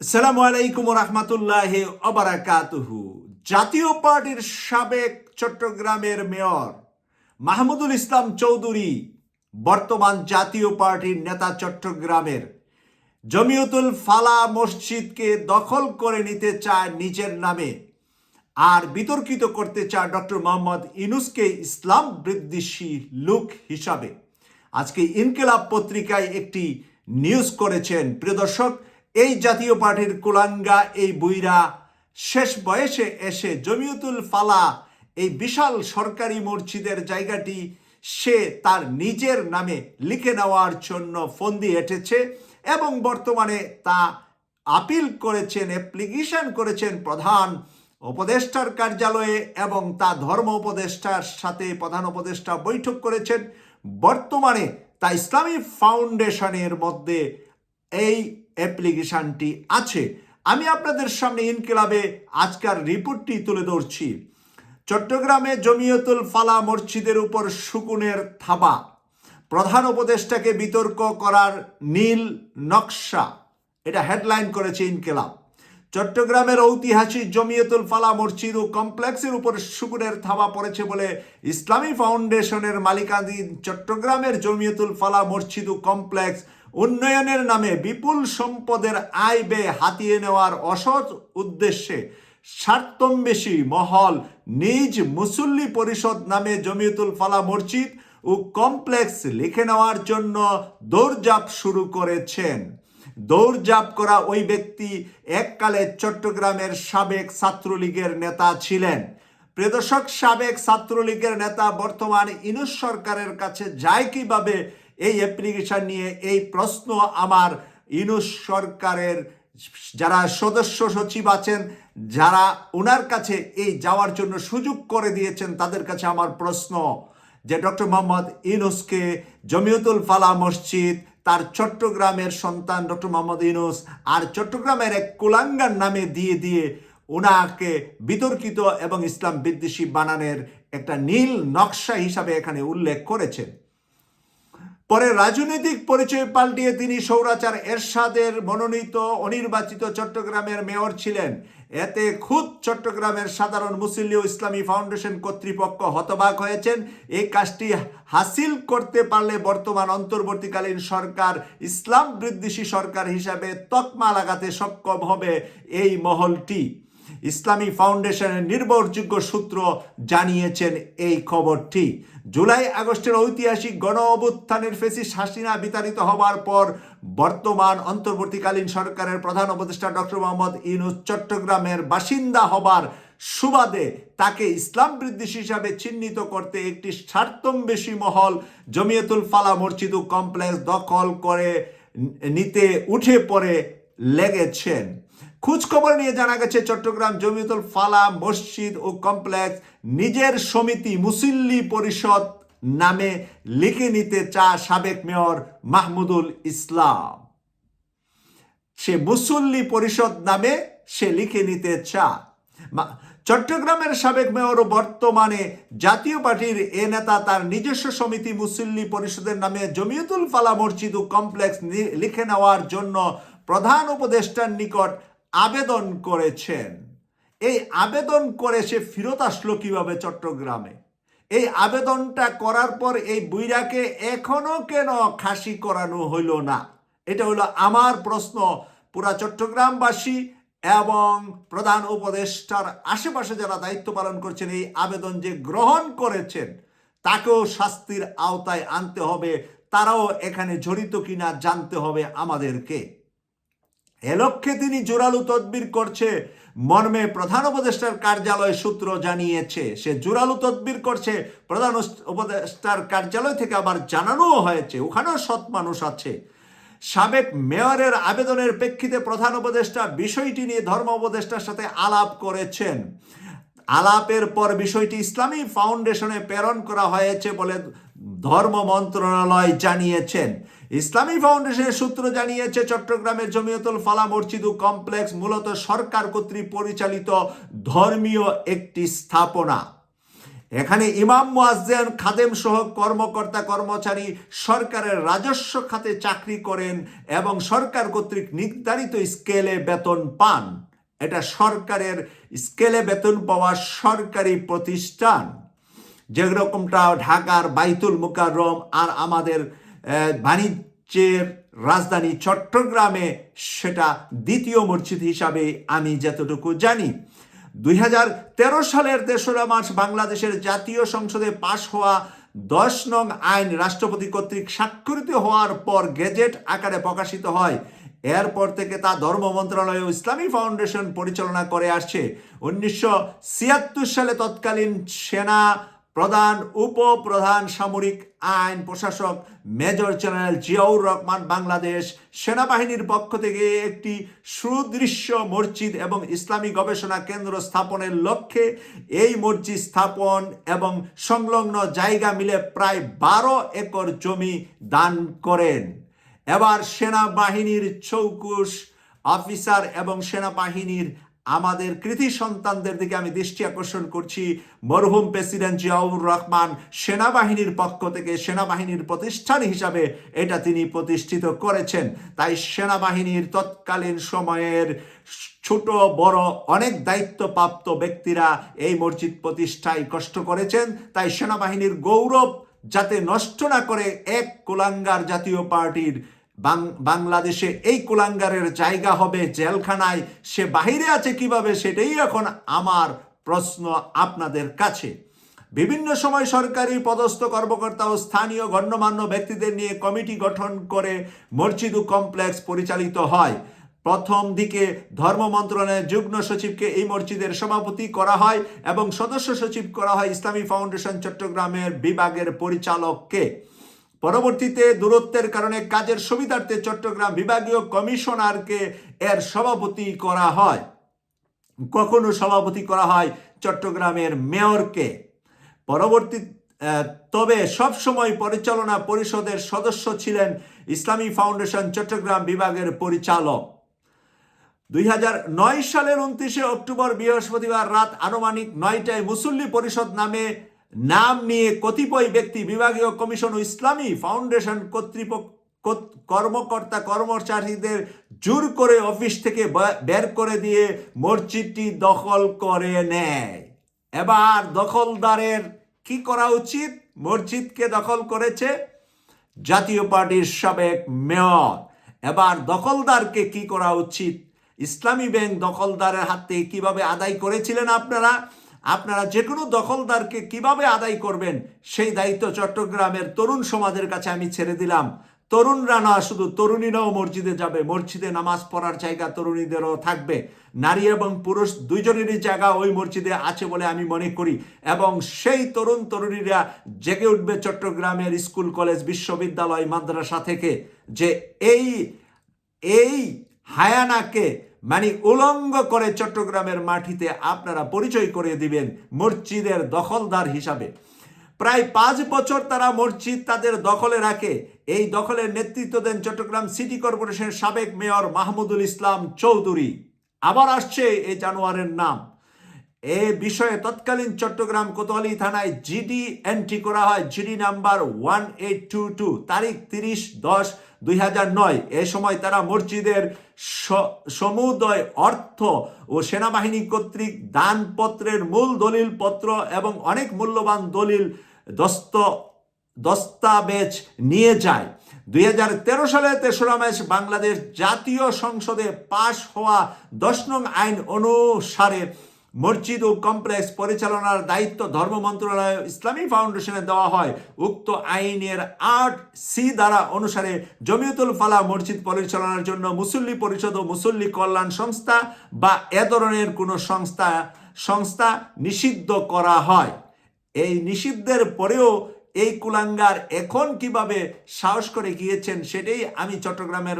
আসসালামু আলাইকুম রহমতুল্লাহ অবরাকাতুহু জাতীয় পার্টির সাবেক চট্টগ্রামের মেয়র মাহমুদুল ইসলাম চৌধুরী বর্তমান জাতীয় পার্টির নেতা চট্টগ্রামের জমিয়তুল ফালা মসজিদকে দখল করে নিতে চায় নিজের নামে আর বিতর্কিত করতে চায় ডক্টর মোহাম্মদ ইনুসকে ইসলাম বৃদ্ধিশী লোক হিসাবে। আজকে ইনকেলাব পত্রিকায় একটি নিউজ করেছেন। প্রিয় দর্শক এই জাতীয় পার্টির কুলাঙ্গা, এই বুইরা, শেষ বয়সে এসে জমিয়তুল ফালা, এই বিশাল সরকারি মসজিদের জায়গাটি সে তার নিজের নামে লিখে নেওয়ার জন্য ফন্দি এঁটেছে এবং বর্তমানে তা আপিল করেছেন অ্যাপ্লিকেশন করেছেন প্রধান উপদেষ্টার কার্যালয়ে এবং তা ধর্ম উপদেষ্টার সাথে প্রধান উপদেষ্টা বৈঠক করেছেন। বর্তমানে তা ইসলামী ফাউন্ডেশনের মধ্যে এই অ্যাপ্লিকেশনটি আছে। আমি আপনাদের সামনে ইনকিলাবে আজকার রিপোর্টটি তুলে ধরছি। চট্টগ্রামে জমিয়তুল ফালা মসজিদের উপর সুকুনের থাবা। প্রধান উপদেষ্টাকে বিতর্ক করার নীল নকশা। এটা হেডলাইন করেছে ইনকেলাব। চট্টগ্রামের ঐতিহাসিক জমিয়তুল ফালা মসজিদ ও কমপ্লেক্সের উপর সুকুনের থাবা পড়েছে বলে ইসলামী ফাউন্ডেশনের মালিকাধীন চট্টগ্রামের জমিয়তুল ফালা মসজিদ ও কমপ্লেক্স উন্নয়নের নামে বিপুল সম্পদের আয় ব্যয় হাতিয়ে নেওয়ার অসৎ উদ্দেশ্যে স্বার্থম্বেশী মহল নিজ মুসল্লি পরিষদ নামে জমিয়তুল ফালা মসজিদ ও কমপ্লেক্স লিখে নেওয়ার জন্য দৌড়জাপ শুরু করেছেন। দৌড়জাপ করা ওই ব্যক্তি এককালে চট্টগ্রামের সাবেক ছাত্রলীগের নেতা ছিলেন। প্রিয়দর্শক, সাবেক ছাত্রলীগের নেতা বর্তমান ইনুস সরকারের কাছে যায় কীভাবে এই অ্যাপ্লিকেশন নিয়ে এই প্রশ্ন আমার ইনুস সরকারের যারা সদস্য সচিব আছেন, যারা ওনার কাছে এই যাওয়ার জন্য সুযোগ করে দিয়েছেন, তাদের কাছে আমার প্রশ্ন যে ডক্টর মোহাম্মদ ইনুসকে জমিয়তুল ফালা মসজিদ, তার চট্টগ্রামের সন্তান ডক্টর মোহাম্মদ ইনুস আর চট্টগ্রামের এক কুলাঙ্গার নামে দিয়ে দিয়ে ওনাকে বিতর্কিত এবং ইসলাম বিদ্বেষী বানানের একটা নীল নকশা হিসাবে এখানে উল্লেখ করেছেন। পরে রাজনৈতিক পরিচয় পাল্টিয়ে তিনি সৌরাচার এরশাদের মনোনীত অনির্বাচিত চট্টগ্রামের মেয়র ছিলেন। এতে খুদ চট্টগ্রামের সাধারণ মুসলিম ইসলামী ফাউন্ডেশন কর্তৃপক্ষ হতবাক হয়েছেন। এই কাজটি হাসিল করতে পারলে বর্তমান অন্তর্বর্তীকালীন সরকার ইসলাম বৃদ্ধিশী সরকার হিসাবে তকমা লাগাতে সক্ষম হবে এই মহলটি। ইসলামী ফাউন্ডেশনের নির্ভরযোগ্য সূত্র জানিয়েছেন এই খবরটি। জুলাই আগস্টের ঐতিহাসিক গণ অভ্যুত্থানের ফেসিস হাসিনা বিতাড়িত হবার পর বর্তমান অন্তর্বর্তীকালীন সরকারের প্রধান উপদেষ্টা ডক্টর মোহাম্মদ ইনুস চট্টগ্রামের বাসিন্দা হবার সুবাদে তাকে ইসলাম বৃদ্ধিশ হিসাবে চিহ্নিত করতে একটি স্বার্থম্বেশী মহল জমিয়তুল ফালা মসজিদ কমপ্লেক্স দখল করে নিতে উঠে পড়ে লেগেছেন। খোঁজখবর নিয়ে জানা গেছে, চট্টগ্রাম জমিয়তুল ফালা মসজিদ ও কমপ্লেক্স নিজের সমিতি মুসল্লি পরিষদ নামে লিখে নিতে চা সাবেক মেয়র মাহমুদুল ইসলাম। সে মুসল্লি পরিষদ নামে সে লিখে নিতে চা। চট্টগ্রামের সাবেক মেয়র ও বর্তমানে জাতীয় পার্টির এ নেতা তার নিজস্ব সমিতি মুসল্লি পরিষদের নামে জমিয়তুল ফালা মসজিদ ও কমপ্লেক্স লিখে নেওয়ার জন্য প্রধান উপদেষ্টার নিকট আবেদন করেছেন। এই আবেদন করে সে ফিরত আসলো কীভাবে চট্টগ্রামে? এই আবেদনটা করার পর এই বুইরাকে এখনও কেন খাসি করানো হইল না? এটা হলো আমার প্রশ্ন পুরা চট্টগ্রামবাসী এবং প্রধান উপদেষ্টার আশেপাশে যারা দায়িত্ব পালন করছেন, এই আবেদন যে গ্রহণ করেছেন, তাকেও শাস্তির আওতায় আনতে হবে। তারাও এখানে জড়িত কিনা জানতে হবে আমাদেরকে। এ লক্ষ্যে তিনি জোরালো তদবির করছে। মর্মে প্রধান উপদেষ্টার কার্যালয় সূত্র জানিয়েছে, সে জোরালো তদবির করছে। প্রধান উপদেষ্টার কার্যালয় থেকে আবার জানানোও হয়েছে, ওখানেও সৎ মানুষ আছে। সাবেক মেয়রের আবেদনের প্রেক্ষিতে প্রধান উপদেষ্টা বিষয়টি নিয়ে ধর্ম উপদেষ্টার সাথে আলাপ করেছেন। আলাপের পর বিষয়টি ইসলামী ফাউন্ডেশনে প্রেরণ করা হয়েছে বলে ধর্ম মন্ত্রণালয় জানিয়েছেন। ইসলামী ফাউন্ডেশনের সূত্র জানিয়েছে, চট্টগ্রামের জমিয়তুল ফালা মসজিদ কমপ্লেক্স মূলত সরকার কর্তৃক পরিচালিত ধর্মীয় একটি স্থাপনা। এখানে ইমাম মুয়াজ্জেন, খাদেম সহ কর্মকর্তা কর্মচারী সরকারের রাজস্ব খাতে চাকরি করেন এবং সরকার কর্তৃক নির্ধারিত স্কেলে বেতন পান। এটা সরকারের স্কেলে বেতন পাওয়া সরকারি প্রতিষ্ঠান। যেরকমটা ঢাকার বাইতুল মুকাররম আর আমাদের বাণিজ্যের রাজধানী চট্টগ্রামে সেটা দ্বিতীয় মসজিদ হিসাবে আমি যতটুকু জানি। দুই হাজার তেরো সালের তেসরা মার্চ বাংলাদেশের জাতীয় সংসদে পাশ হওয়া দশ নং আইন রাষ্ট্রপতি কর্তৃক স্বাক্ষরিত হওয়ার পর গেজেট আকারে প্রকাশিত হয়। এরপর থেকে তা ধর্ম মন্ত্রণালয় ও ইসলামী ফাউন্ডেশন পরিচালনা করে আসছে। উনিশশো ছিয়াত্তর সালে তৎকালীন সেনা প্রধান উপপ্রধান সামরিক আইন প্রশাসক মেজর জেনারেল জিয়াউর রহমান বাংলাদেশ সেনাবাহিনীর পক্ষ থেকে একটি সুদৃশ্য মসজিদ এবং ইসলামী গবেষণা কেন্দ্র স্থাপনের লক্ষ্যে এই মসজিদ স্থাপন এবং সংলগ্ন জায়গা মিলে প্রায় বারো একর জমি দান করেন। এবার সেনাবাহিনীর চৌকুশ অফিসার এবং সেনাবাহিনীর আমাদের কৃতি সন্তানদের দিকে আমি দৃষ্টি আকর্ষণ করছি। মরহুম প্রেসিডেন্ট জিয়াউর রহমান সেনাবাহিনীর পক্ষ থেকে সেনাবাহিনীর প্রতিষ্ঠান হিসাবে এটা তিনি প্রতিষ্ঠিত করেছেন। তাই সেনাবাহিনীর তৎকালীন সময়ের ছোট, বড়, অনেক দায়িত্বপ্রাপ্ত ব্যক্তিরা এই মসজিদ প্রতিষ্ঠায় কষ্ট করেছেন। তাই সেনাবাহিনীর গৌরব যাতে নষ্ট না করে এক কুলাঙ্গার জাতীয় পার্টির বাংলাদেশে এই কুলাঙ্গারের জায়গা হবে জেলখানায়। সে বাহিরে আছে কীভাবে সেটাই এখন আমার প্রশ্ন আপনাদের কাছে। বিভিন্ন সময় সরকারি পদস্থ কর্মকর্তা ও স্থানীয় গণ্যমান্য ব্যক্তিদের নিয়ে কমিটি গঠন করে মসজিদ কমপ্লেক্স পরিচালিত হয়। প্রথম দিকে ধর্ম মন্ত্রণালয়ের যুগ্ম সচিবকে এই মসজিদের সভাপতি করা হয় এবং সদস্য সচিব করা হয় ইসলামী ফাউন্ডেশন চট্টগ্রামের বিভাগের পরিচালককে। পরবর্তীতে দূরত্বের কারণে কাজের সুবিধার্থে চট্টগ্রাম বিভাগীয় কমিশনারকে এর সভাপতি করা হয়। কখনো সভাপতি করা হয় চট্টগ্রামের মেয়রকে। পরবর্তী তবে সবসময় পরিচালনা পরিষদের সদস্য ছিলেন ইসলামী ফাউন্ডেশন চট্টগ্রাম বিভাগের পরিচালক। দুই হাজার নয় সালের উনত্রিশে অক্টোবর বৃহস্পতিবার রাত আনুমানিক নয়টায় মুসল্লি পরিষদ নামে নাম নিয়ে কতিপয় ব্যক্তি বিভাগীয় কমিশন ও ইসলামী ফাউন্ডেশন কর্তৃপক্ষ কর্মকর্তা কর্মচারীদের জোর করে অফিস থেকে বের করে দিয়ে মসজিদটি দখল করে নেয়। এবার দখলদারের কি করা উচিত? মসজিদকে দখল করেছে জাতীয় পার্টির সাবেক মেয়র। এবার দখলদারকে কি করা উচিত? ইসলামী ব্যাংক দখলদারের হাত থেকে কীভাবে আদায় করেছিলেন আপনারা? আপনারা যে কোনো দখলদারকে কীভাবে আদায় করবেন, সেই দায়িত্ব চট্টগ্রামের তরুণ সমাজের কাছে আমি ছেড়ে দিলাম। তরুণরা না, শুধু তরুণীরাও মসজিদে যাবে। মসজিদে নামাজ পড়ার জায়গা তরুণীদেরও থাকবে। নারী এবং পুরুষ দুইজনেরই জায়গা ওই মসজিদে আছে বলে আমি মনে করি। এবং সেই তরুণ তরুণীরা জেগে উঠবে চট্টগ্রামের স্কুল, কলেজ, বিশ্ববিদ্যালয়, মাদ্রাসা থেকে যে এই এই হায়ানাকে মানে উলঙ্গ করে চট্টগ্রামের মাটিতে আপনারা পরিচয় করে দিবেন মসজিদের দখলদার হিসাবে। প্রায় পাঁচ বছর তারা মসজিদ তাদের দখলে রাখে। এই দখলের নেতৃত্ব দেন চট্টগ্রাম সিটি কর্পোরেশনের সাবেক মেয়র মাহমুদুল ইসলাম চৌধুরী। আবার আসছে এই জানোয়ারের নাম। এ বিষয়ে তৎকালীন চট্টগ্রাম কোতোয়ালি থানায় জিডি এন্ট্রি করা হয়। GD number one eight two two, তারিখ তিরিশ দশ দুই হাজার নয়, এ সময় তারা মসজিদের সমুদয় অর্থ ও সেনাবাহিনী কর্তৃক দানপত্রের মূল দলিল পত্র এবং অনেক মূল্যবান দলিল দস্ত, দস্তাবেজ নিয়ে যায়। দুই হাজার তেরো সালে তেসরা মার্চ বাংলাদেশ জাতীয় সংসদে পাশ হওয়া দশ নং আইন অনুসারে মসজিদ ও কমপ্লেক্স পরিচালনার দায়িত্ব ধর্ম মন্ত্রণালয় ইসলামী ফাউন্ডেশনে দেওয়া হয়। উক্ত আইনের আট সি দ্বারা অনুসারে জমিয়তুল ফালা মসজিদ পরিচালনার জন্য মুসল্লি পরিষদ ও মুসল্লি কল্যাণ সংস্থা বা এ ধরনের কোনো সংস্থা সংস্থা নিষিদ্ধ করা হয়। এই নিষিদ্ধের পরেও এই কুলাঙ্গার এখন কীভাবে সাহস করে গিয়েছেন সেটাই আমি চট্টগ্রামের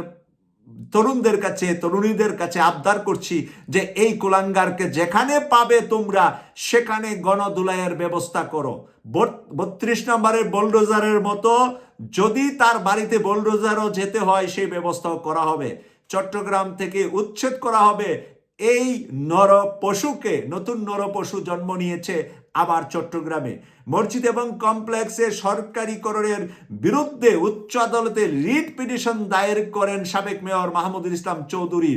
তরুণদের কাছে, তরুণীদের কাছে আবদার করছি যে এই কুলাঙ্গারকে যেখানে পাবে তোমরা, সেখানে গণদুলাইয়ের ব্যবস্থা করো। বত্রিশ নম্বরের বোলডোজারের মতো যদি তার বাড়িতে বোলডোজারও যেতে হয়, সেই ব্যবস্থাও করা হবে। চট্টগ্রাম থেকে উচ্ছেদ করা হবে। এই নর পশুকে নতুন নর পশু জন্ম নিয়েছে আবার চট্টগ্রামে। মসজিদ এবং কমপ্লেক্সে সরকারিকরণের বিরুদ্ধে উচ্চ আদালতে রিট পিটিশন দায়ের করেন সাবেক মেয়র মাহমুদুল ইসলাম চৌধুরী।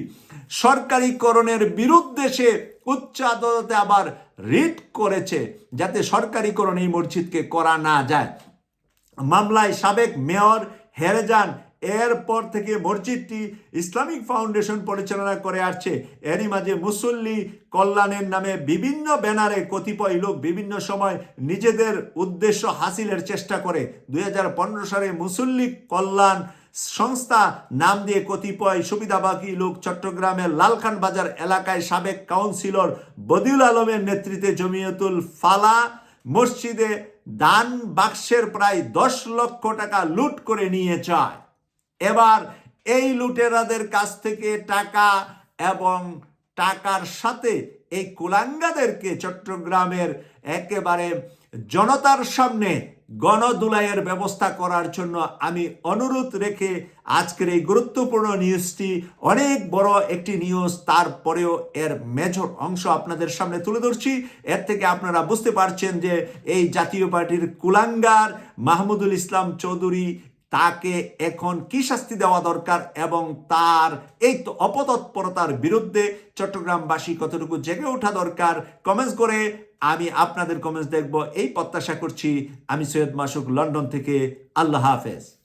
সরকারিকরণের বিরুদ্ধে সে উচ্চ আদালতে আবার রিট করেছে, যাতে সরকারিকরণ এই মসজিদকে করা না যায়। মামলায় সাবেক মেয়র হেরে যান এরপর থেকে মসজিদটি ইসলামিক ফাউন্ডেশন পরিচালনা করে আসছে। এরই মাঝে মুসল্লি কল্যাণের নামে বিভিন্ন ব্যানারে কতিপয় লোক বিভিন্ন সময় নিজেদের উদ্দেশ্য হাসিলের চেষ্টা করে। দুই হাজার পনেরো সালে মুসল্লি কল্যাণ সংস্থা নাম দিয়ে কতিপয় সুবিধাবাগী লোক চট্টগ্রামের লালখান বাজার এলাকায় সাবেক কাউন্সিলর বদিউল আলমের নেতৃত্বে জমিয়তুল ফালা মসজিদে দান বাক্সের প্রায় দশ লক্ষ টাকা লুট করে নিয়ে যায়। এবার এই লুটেরাদের কাছ থেকে টাকা এবং টাকার সাথে এই কুলাঙ্গাদেরকে চট্টগ্রামের একেবারে জনতার সামনে গণদুলাইয়ের ব্যবস্থা করার জন্য আমি অনুরোধ রেখে আজকের এই গুরুত্বপূর্ণ নিউজটি অনেক বড় একটি নিউজ, তারপরেও এর মেজর অংশ আপনাদের সামনে তুলে ধরছি। এর থেকে আপনারা বুঝতে পারছেন যে এই জাতীয় পার্টির কুলাঙ্গার মাহমুদুল ইসলাম চৌধুরী তাকে এখন কি শাস্তি দেওয়া দরকার এবং তার এই অপতৎপরতার বিরুদ্ধে চট্টগ্রামবাসী কতটুকু জেগে ওঠা দরকার কমেন্টস করে আমি আপনাদের কমেন্টস দেখব। এই প্রত্যাশা করছি। আমি সৈয়দ মাসুক, লন্ডন থেকে। আল্লাহ হাফেজ।